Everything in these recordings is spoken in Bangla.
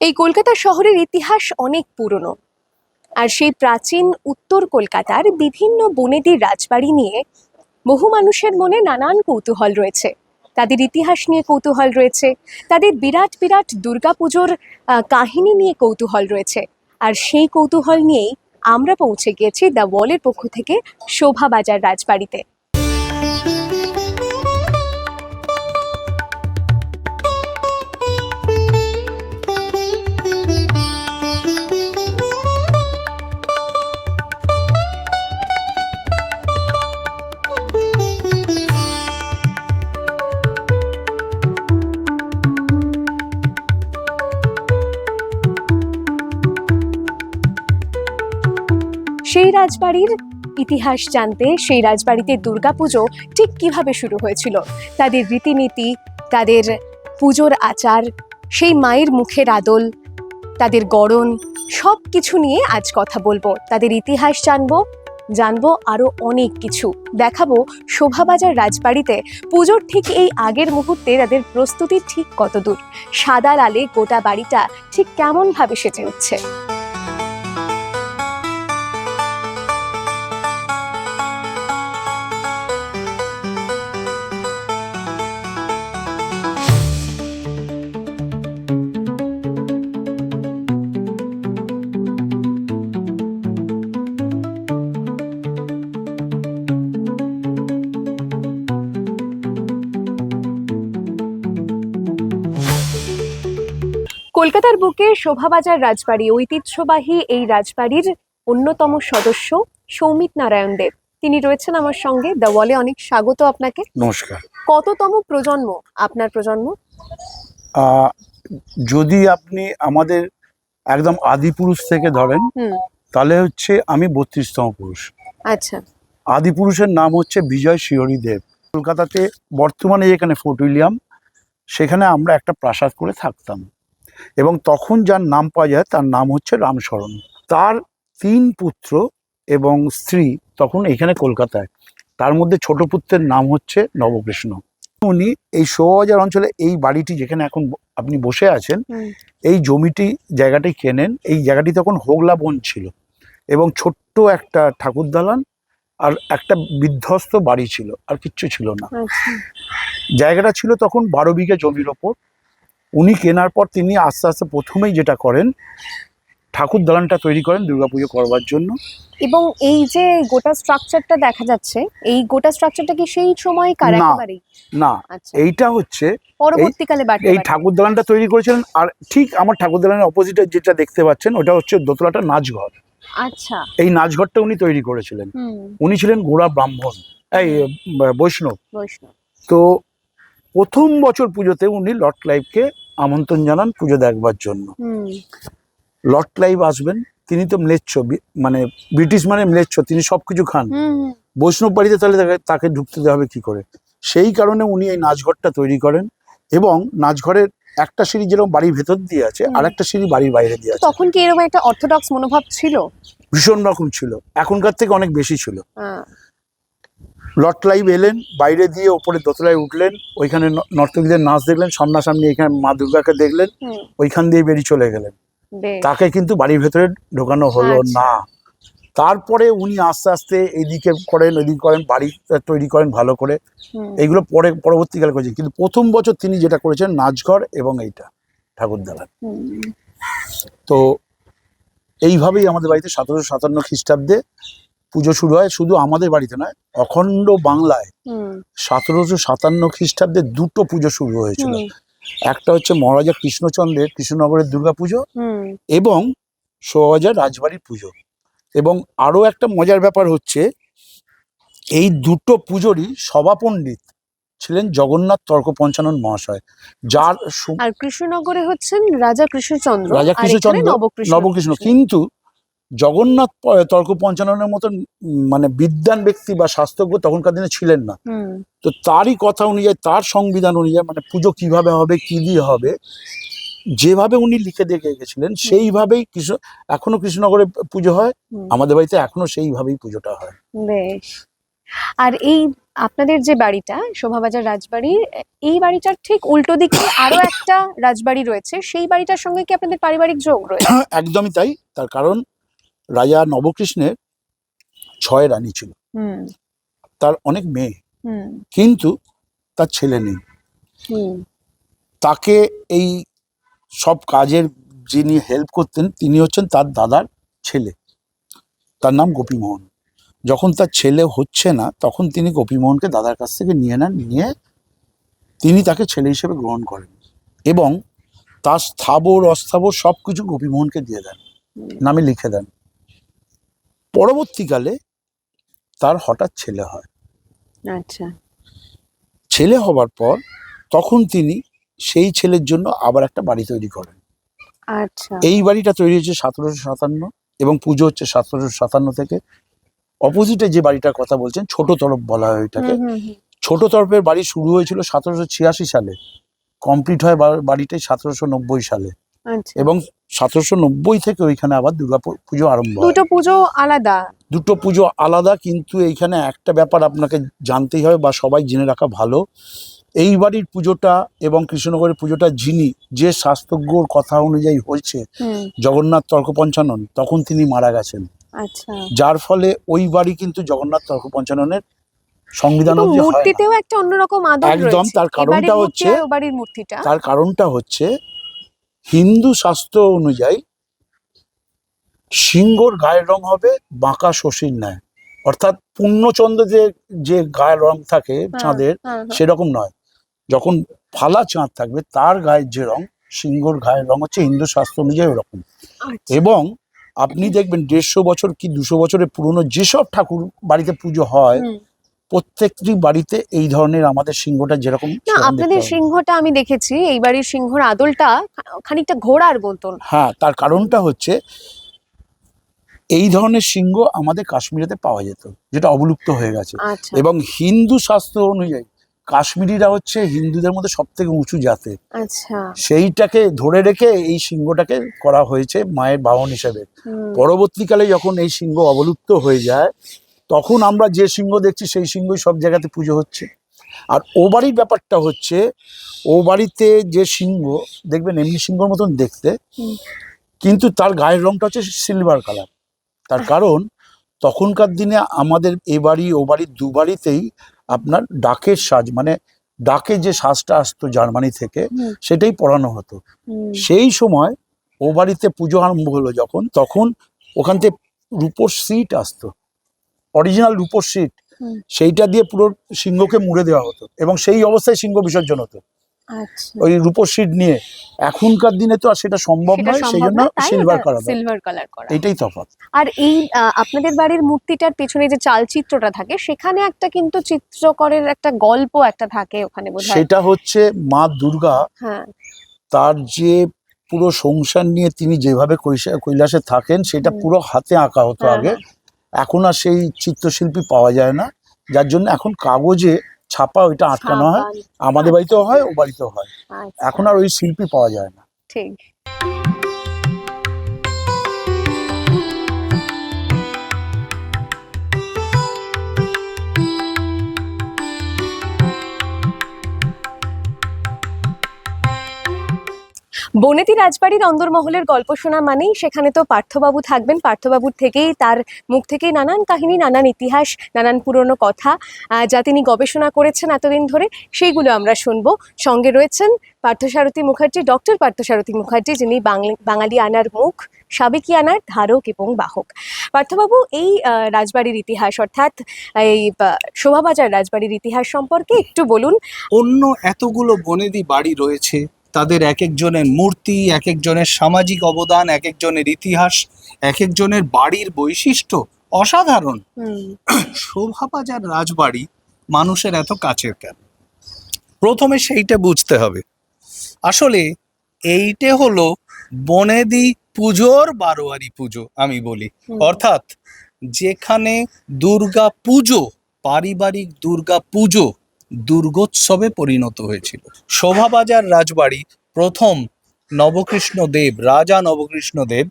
এই কলকাতা শহরের ইতিহাস অনেক পুরনো। আর সেই প্রাচীন উত্তর কলকাতার বিভিন্ন বনেদির রাজবাড়ি নিয়ে বহু মানুষের মনে নানান কৌতূহল রয়েছে। তাদের ইতিহাস নিয়ে কৌতূহল রয়েছে, তাদের বিরাট বিরাট দুর্গাপুজোর কাহিনী নিয়ে কৌতূহল রয়েছে। আর সেই কৌতূহল নিয়েই আমরা পৌঁছে গিয়েছি দ্য ওয়ালের পক্ষ থেকে শোভাবাজার রাজবাড়িতে। সেই রাজবাড়ির ইতিহাস জানতে সেই রাজবাড়িতে দুর্গাপুজো ঠিক কীভাবে শুরু হয়েছিল? তাদের রীতিনীতি, তাদের পুজোর আচার, সেই মায়ের মুখের আদল, তাদের গড়ন সব কিছু নিয়ে আজ কথা বলব। তাদের ইতিহাস জানব জানব আরও অনেক কিছু। দেখাবো শোভাবাজার রাজবাড়িতে পুজোর ঠিক এই আগের মুহূর্তে তাদের প্রস্তুতি ঠিক কতদূর? সাদা লালে গোটা বাড়িটা ঠিক কেমনভাবে সেজে উঠছে? কলকাতার বুকে শোভাবাজার রাজবাড়ি ঐতিহ্যবাহী এই রাজবাড়ির অন্যতম সদস্য সৌমিত নারায়ণ দেব। তিনি রয়েছেন আমার সঙ্গে। দ্য ওয়ালে অনেক স্বাগত আপনাকে। নমস্কার। কততম প্রজন্ম আপনার প্রজন্ম? যদি আপনি আমাদের একদম আদি পুরুষ থেকে ধরেন তাহলে হচ্ছে আমি বত্রিশতম পুরুষ। আচ্ছা। আদি পুরুষের নাম হচ্ছে বিজয় শিহরি দেব। কলকাতাতে বর্তমানে যেখানে ফোর্ট উইলিয়াম সেখানে আমরা একটা প্রাসাদ করে থাকতাম। এবং তখন যার নাম পাওয়া যায় তার নাম হচ্ছে রামশরণ। তার তিন পুত্র এবং স্ত্রী তখন এখানে কলকাতায়। তার মধ্যে ছোট পুত্রের নাম হচ্ছে নবকৃষ্ণ। উনি এই শোভাবাজার অঞ্চলে এই বাড়িটি যেখানে এখন আপনি বসে আছেন এই জমিটি জায়গাটি কেনেন এই জায়গাটি তখন হোগলা বন ছিল এবং ছোট্ট একটা ঠাকুর দালান আর একটা বিধ্বস্ত বাড়ি ছিল আর কিচ্ছু ছিল না। আচ্ছা। জায়গাটা ছিল তখন বারো বিঘা জমির ওপর। উনি কেনার পর তিনি আস্তে আস্তে প্রথমেই যেটা করেন ঠাকুর দালানটা তৈরি করেন দুর্গাপুজো করবার জন্য। এবং এই যে গোটা স্ট্রাকচারটা দেখা যাচ্ছে এই গোটা স্ট্রাকচারটা কি সেই না। একেবারেই? না আচ্ছা। এইটা হচ্ছে পরবর্তীকালে এই। ঠাকুর দালানটা তৈরি করেছিলেন আর ঠিক আমার ঠাকুর দালানের অপোজিটে যেটা দেখতে পাচ্ছেন ওটা হচ্ছে দোতলাটা নাচঘর। আচ্ছা। এই নাচঘরটা উনি তৈরি করেছিলেন। উনি ছিলেন গোড়া ব্রাহ্মণ এই বৈষ্ণব। বৈষ্ণব। তো প্রথম বছর পুজোতে উনি লর্ড ক্লাইভকে আমন্ত্রণ জানান পুজো দেখবার জন্য। লর্ড ক্লাইভ আসবেন তিনি তো ম্লেচ্ছ মানে ব্রিটিশ মানে ম্লেচ্ছ তিনি সবকিছু খান। বৈষ্ণব বাড়িতে তাহলে তাকে- ঢুকতে দেওয়া হবে কি করে? সেই কারণে উনি এই নাচঘরটা তৈরি করেন এবং নাচঘরের একটা সিঁড়ি যেরকম বাড়ির ভেতর দিয়ে আছে। আর একটা সিঁড়ি বাড়ির বাইরে দিয়ে আছে। তখন কি এরকম একটা অর্থোডক্স মনোভাব ছিল? ভীষণ রকম ছিল। এখনকার থেকে অনেক বেশি ছিল। লর্ড ক্লাইভ এলেন বাইরে দিয়ে ওপরে দোতলায় উঠলেন ওইখানে নর্তকীদের নাচ দেখলেন সামনাসামনি এখানে মা দুর্গাকে দেখলেন ওইখান দিয়ে বেরিয়ে চলে গেলেন। তাকে কিন্তু বাড়ির ভেতরে ঢোকানো হলো আচ্ছা। না। তারপরে উনি আস্তে আস্তে এইদিকে করেন ওইদিকে করেন বাড়ি তৈরি করেন ভালো করে। এইগুলো পরে পরবর্তীকালে করেছেন। কিন্তু প্রথম বছর তিনি যেটা করেছেন নাচঘর এবং এইটা ঠাকুর দালান। তো এইভাবেই আমাদের বাড়িতে সতেরোশো সাতান্ন খ্রিস্টাব্দে পুজো শুরু হয় শুধু আমাদের বাড়িতে নয় অখণ্ড বাংলায় সতেরোশো সাতান্ন খ্রিস্টাব্দে দুটো পুজো শুরু হয়েছিল। একটা হচ্ছে মহারাজা কৃষ্ণচন্দ্রের কৃষ্ণনগরের দুর্গা পুজো এবং সোহাজার রাজবাড়ির পুজো। এবং আরও একটা মজার ব্যাপার হচ্ছে এই দুটো পুজোরই সভাপণ্ডিত ছিলেন জগন্নাথ তর্ক পঞ্চানন মহাশয় যার আর কৃষ্ণনগরে হচ্ছেন রাজা কৃষ্ণচন্দ্র রাজা কৃষ্ণচন্দ্র, নবকৃষ্ণ। কিন্তু জগন্নাথ তর্ক পঞ্চাননের মতন মানে বিদ্যান ব্যক্তি বা শাস্ত্রজ্ঞ তখনকার দিনে ছিলেন না। তো তারই কথা অনুযায়ী তার সংবিধান অনুযায়ী মানে পুজো কীভাবে হবে কি দিয়ে হবে যেভাবে উনি লিখে দিয়ে গেছিলেন সেইভাবেই কৃষ্ণ এখনও কৃষ্ণনগরে পুজো হয় আমাদের বাড়িতে এখনও সেইভাবেই পুজোটা হয়। বেশ। আর এই আপনাদের যে বাড়িটা শোভাবাজার রাজবাড়ি এই বাড়িটার ঠিক উল্টো দিকে আরও একটা রাজবাড়ি রয়েছে সেই বাড়িটার সঙ্গে কি আপনাদের পারিবারিক যোগ রয়েছে? একদমই তাই তার কারণ রাজা নবকৃষ্ণের ছয় রানী ছিল। হুম। তার অনেক মেয়ে। হুম। কিন্তু তার ছেলে নেই। তাকে এই সব কাজের যিনি হেল্প করতেন তিনি হচ্ছেন তার দাদার ছেলে। তার নাম গোপীমোহন। যখন তার ছেলে হচ্ছে না তখন তিনি গোপীমোহনকে দাদার কাছ থেকে নিয়ে নেন নিয়ে তিনি তাকে ছেলে হিসেবে গ্রহণ করেন এবং তার স্থাবর অস্থাবর সব কিছু গোপীমোহনকে দিয়ে দেন। নামে লিখে দেন। পরবর্তীকালে তার হঠাৎ ছেলে হয়। আচ্ছা। ছেলে হবার পর তখন তিনি সেই ছেলের জন্য আবার একটা বাড়ি তৈরি করেন। আচ্ছা। এই বাড়িটা তৈরি হচ্ছে সতেরোশো সাতান্ন এবং পুজো হচ্ছে সতেরোশো সাতান্ন থেকে। অপোজিটে যে বাড়িটার কথা বলছেন ছোট তরফ বলা হয় হুম। ছোট তরফের বাড়ি শুরু হয়েছিল সতেরোশো ছিয়াশি সালে। কমপ্লিট হয় বাড়িটাই সতেরোশো নব্বই সালে। এবং সতেরোশো নব্বই থেকে ওইখানে আবার দুর্গা পুজো আরম্ভ দুটো পুজো আলাদা? দুটো পুজো আলাদা কিন্তু এইখানে একটা ব্যাপার আপনাকে জানতেই হবে বা সবাই জেনে রাখা ভালো। এই বাড়ির পুজোটা এবং কৃষ্ণনগরের পুজোটা যিনি যে শাস্ত্রজ্ঞর কথা অনুযায়ী হয়েছে জগন্নাথ তর্ক পঞ্চানন তখন তিনি মারা গেছেন। আচ্ছা। যার ফলে ওই বাড়ি কিন্তু জগন্নাথ তর্ক পঞ্চাননের সংবিধান মূর্তিতেও একটা অন্যরকম একদম, তার কারণটা হচ্ছে- তার কারণটা হচ্ছে হিন্দু শাস্ত্র অনুযায়ী সিংহর গায়ের রং হবে বাঁকা শশীর ন্যায় অর্থাৎ পূর্ণচন্দ্র যে যে গায়ের রং থাকে হ্যাঁ, চাঁদের হ্যাঁ, হ্যাঁ। সেরকম নয় যখন ফালা চাঁদ থাকবে তার গায়ের যে রং সিংহর গায়ের রং হচ্ছে হিন্দু শাস্ত্র অনুযায়ী ওরকম আচ্ছা। এবং আপনি দেখবেন দেড়শো বছর কি দুশো বছরের পুরনো যেসব ঠাকুর বাড়িতে পুজো হয়। প্রত্যেকটি বাড়িতে এই ধরনের আমাদের সিংহটা যেরকম না আপনাদের সিংহটা আমি দেখেছি এই বাড়ির সিংহর আদলটা খানিকটা ঘোড়ার মতন। হ্যাঁ তার কারণটা হচ্ছে এই ধরনের সিংহ আমাদের কাশ্মীরেতে পাওয়া যেত যেটা অবলুপ্ত হয়ে গেছে। আচ্ছা। এবং হিন্দু শাস্ত্র অনুযায়ী কাশ্মীরিরা হচ্ছে হিন্দুদের মধ্যে সব থেকে উঁচু জাতে আচ্ছা। সেইটাকে ধরে রেখে এই সিংহটাকে করা হয়েছে মায়ের বাহন হিসেবে। পরবর্তীকালে যখন এই সিংহ অবলুপ্ত হয়ে যায় তখন আমরা যে সিংহ দেখছি সেই সিংহই সব জায়গাতে পুজো হচ্ছে। আর ও বাড়ির ব্যাপারটা হচ্ছে ও বাড়িতে যে সিংহ দেখবেন এমনি সিংহর মতন দেখতে কিন্তু তার গায়ের রংটা হচ্ছে সিলভার কালার তার কারণ তখনকার দিনে আমাদের এ বাড়ি ও বাড়ির দু বাড়িতেই আপনার ডাকের সাজ মানে ডাকে যে সাজটা আসতো জার্মানি থেকে সেটাই পরানো হতো। সেই সময় ও বাড়িতে পুজো আরম্ভ হলো যখন তখন ওখান থেকে রূপোর সিট আসতো। অরিজিনাল রূপোর সেইটা দিয়ে পুরো সিংহকে মুড়ে দেওয়া হতো এবং সেই অবস্থায় সিংহ বিসর্জন হতো। আচ্ছা। ওই রূপোর নিয়ে। এখনকার দিনে তো আর সেটা সম্ভব নয় সেই জন্য সিলভার কালার সিলভার কালার করা এইটাই তফাৎ। আর এই আপনাদের বাড়ির মূর্তিটার পেছনে যে চালচিত্রটা থাকে সেখানে একটা কিন্তু চিত্রকরের একটা গল্প একটা থাকে ওখানে বোধহয়। সেটা হচ্ছে মা দুর্গা হ্যাঁ। তার যে পুরো সংসার নিয়ে তিনি যেভাবে কৈলাসে থাকেন সেটা পুরো হাতে আঁকা হতো হ্যাঁ, আগে। এখন আর সেই চিত্রশিল্পী পাওয়া যায় না। যার জন্য এখন কাগজে ছাপা ওইটা আটকানো হয়। আমাদের বাড়িতেও হয় ও বাড়িতেও হয়। আচ্ছা, এখন আর ওই শিল্পী পাওয়া যায় না। ঠিক। বনেতি রাজবাড়ির অন্দরমহলের গল্প শোনা মানেই সেখানে তো পার্থবাবু থাকবেন। পার্থবাবুর থেকেই তার মুখ থেকেই নানান কাহিনী, নানান ইতিহাস, নানান পুরনো কথা যা তিনি গবেষণা করেছেন এতদিন ধরে, সেইগুলো আমরা শুনব। সঙ্গে রয়েছেন পার্থসারথী মুখার্জি, ডক্টর পার্থসারথী মুখার্জি, যিনি বাঙালি আনার মুখ, সাবেকি আনার ধারক এবং বাহক। পার্থবাবু, এই রাজবাড়ির ইতিহাস অর্থাৎ, এই শোভাবাজার রাজবাড়ির ইতিহাস সম্পর্কে একটু বলুন। অন্য এতগুলো বনেদি বাড়ি রয়েছে। তাদের এক একজনের মূর্তি এক একজনের সামাজিক অবদান এক একজনের ইতিহাস এক একজনের বাড়ির বৈশিষ্ট্য অসাধারণ। শোভাবাজার রাজবাড়ি মানুষের এত কাছের কেন? প্রথমে সেইটা বুঝতে হবে। আসলে এইটে হলো বনেদি পুজোর বারোয়ারি পুজো আমি বলি। অর্থাৎ যেখানে দুর্গা পুজো পারিবারিক দুর্গা পুজো দুর্গোৎসবে পরিণত হয়েছিল। শোভাবাজার রাজবাড়ি প্রথম নবকৃষ্ণ দেব রাজা নবকৃষ্ণ দেব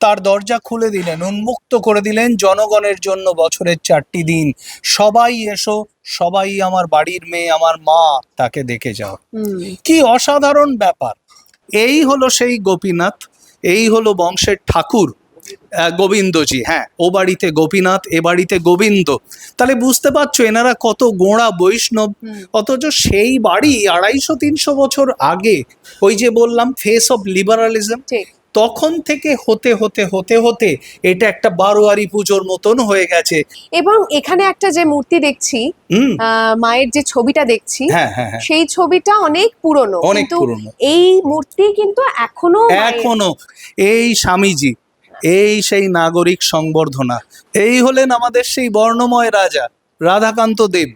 তার দরজা খুলে দিলেন উন্মুক্ত করে দিলেন জনগণের জন্য বছরের চারটি দিন। সবাই এসো সবাই আমার বাড়ির মেয়ে আমার মা তাকে দেখে যাও। কি অসাধারণ ব্যাপার। এই হলো সেই গোপীনাথ এই হলো বংশের ঠাকুর। গোবিন্দজি হ্যাঁ ও বাড়িতে গোপীনাথ এ বাড়িতে গোবিন্দ। তাহলে বুঝতে পারছ এনারা কত গোঁড়া বৈষ্ণব। অথচ সেই বাড়ি আড়াইশো তিনশো বছর আগে ওই যে বললাম ফেস অফ লিবারালিজম তখন থেকে হতে হতে হতে হতে এটা একটা বারোয়ারি পুজোর মতন হয়ে গেছে। এবং এখানে একটা যে মূর্তি দেখছি মায়ের যে ছবিটা দেখছি হ্যাঁ হ্যাঁ হ্যাঁ। সেই ছবিটা অনেক পুরনো। অনেক পুরনো। এই মূর্তি কিন্তু এখনও এখনও। এই স্বামীজি এই সেই নাগরিক সংবর্ধনা। এই হলেন আমাদের সেই বর্ণময় রাজা রাধাকান্ত দেব।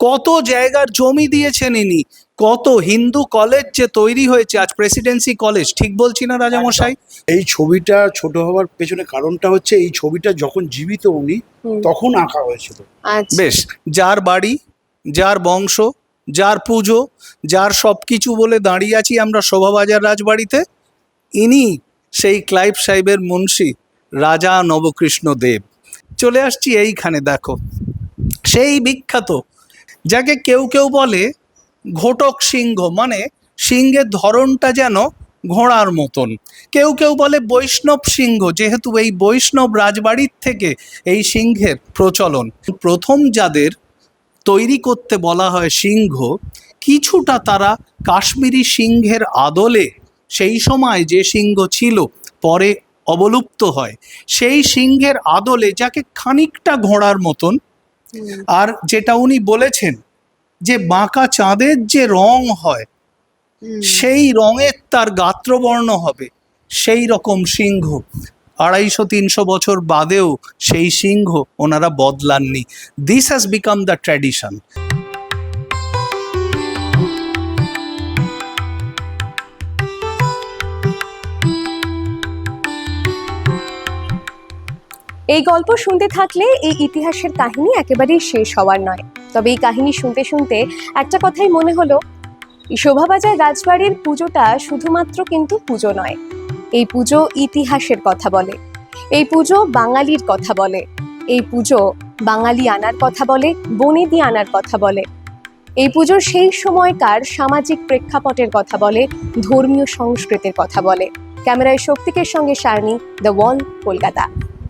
কত জায়গার জমি দিয়েছেন ইনি কত হিন্দু কলেজ যে তৈরি হয়েছে আজ প্রেসিডেন্সি কলেজ ঠিক বলছি না রাজামশাই? এই ছবিটা ছোট হওয়ার পেছনে কারণটা হচ্ছে এই ছবিটা যখন জীবিত উনি তখন আঁকা হয়েছিল। আচ্ছা। বেশ যার বাড়ি যার বংশ যার পুজো যার সব কিছু বলে দাঁড়িয়ে আছি আমরা শোভাবাজার রাজবাড়িতে ইনি সেই ক্লাইভ সাহেবের মুন্সি রাজা নবকৃষ্ণ দেব। চলে আসছি এইখানে, দেখো। সেই বিখ্যাত, যাকে কেউ কেউ বলে ঘটক সিংহ মানে সিংহের ধরনটা যেন ঘোড়ার মতন। কেউ কেউ বলে বৈষ্ণব সিংহ, যেহেতু এই বৈষ্ণব রাজবাড়ির থেকে এই সিংহের প্রচলন। প্রথম যাদের তৈরি করতে বলা হয় সিংহ, কিছুটা তারা কাশ্মীরি সিংহের আদলে সেই সময় যে সিংহ ছিল পরে অবলুপ্ত হয়। সেই সিংহের আদলে যাকে খানিকটা ঘোড়ার মতন আর যেটা উনি বলেছেন যে বাঁকা চাঁদের যে রং হয় সেই রঙের তার গাত্রবর্ণ হবে। সেই রকম সিংহ। আড়াইশো তিনশো বছর বাদেও সেই সিংহ ওনারা বদলাননি। This has become the tradition এই গল্প শুনতে থাকলে এই ইতিহাসের কাহিনী একেবারেই শেষ হওয়ার নয়। তবে এই কাহিনী শুনতে শুনতে একটা কথাই মনে হলো, শোভাবাজার রাজবাড়ির পুজোটা শুধুমাত্র কিন্তু পুজো নয়, এই পুজো ইতিহাসের কথা বলে, এই পুজো বাঙালির কথা বলে, এই পুজো বাঙালি আনার কথা বলে, বনেদি আনার কথা বলে, এই পুজোর সেই সময়কার সামাজিক প্রেক্ষাপটের কথা বলে, ধর্মীয় সংস্কৃতির কথা বলে। ক্যামেরায় শক্তিকের সঙ্গে সারণী দ্য ওয়াল কলকাতা।